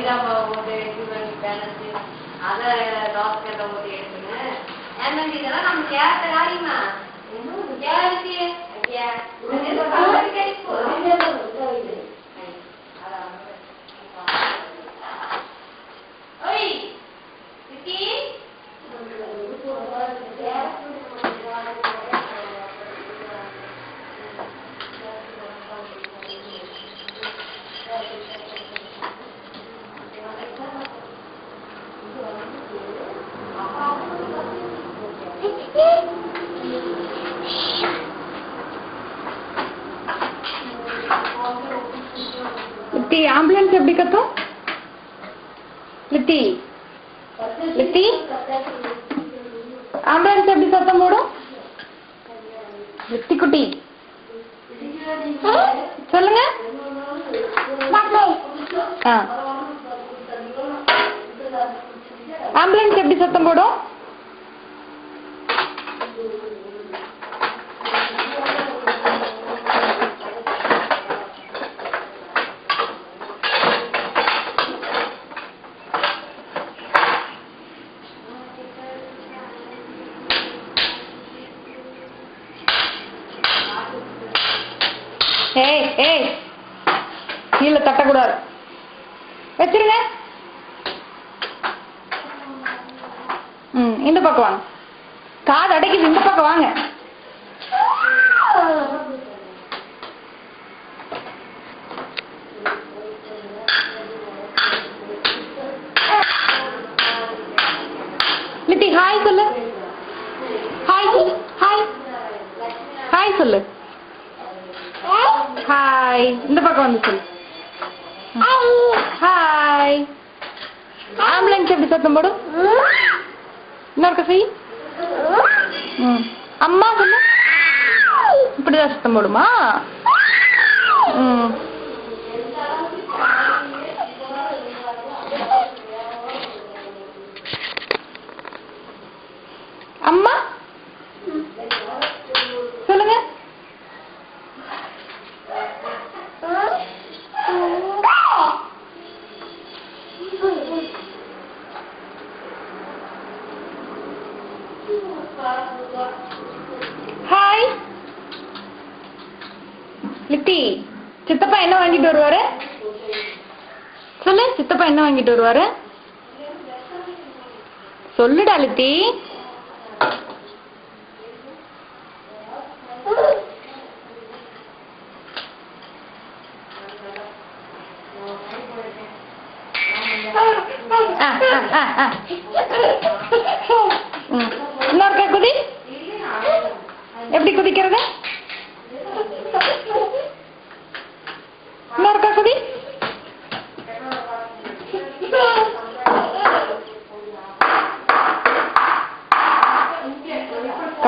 மைதா மாவு போட்டு இது அதை ஏன்னா இதெல்லாம் நம்ம கேட்ட காரியமா இன்னும் கேட்டு லிட்டி ஆம்புலன்ஸ் எப்படி கத்தும் லிட்டி லிட்டி ஆம்புலன்ஸ் எப்படி சத்தம் போடும் லிட்டி குட்டி சொல்லுங்க ஆ ஆம்புலன்ஸ் எப்படி சத்தம் போடும் ஏய் ஏய். கீழே தட்டக்கூடாது. வச்சிருங்க. ம் இந்த பக்கம் வாங்க. காது அடைக்குது இந்த பக்கம் வாங்க. லிட்டி ஹாய் சொல்லு. ஹாய் சொல்லு ஹாய் ஹாய் சொல்லு. ஹாய் இந்த பக்கம் வந்து சொல்லு. ஹாய் ஆம்புலன்ஸ் எப்படி சத்தம் போடும்? இன்னொருக்க செய் ம். அம்மா சொல்லு. இப்படிதான் சத்தம் போடுமா? ம். லிட்டி சித்தப்பா என்ன வாங்கிட்டு வருவாரு? சொல்லு சித்தப்பா என்ன வாங்கிட்டு வருவாரு? சொல்லுடா லித்தி இன்னொரு குதி. எப்படி குதிக்கிறது?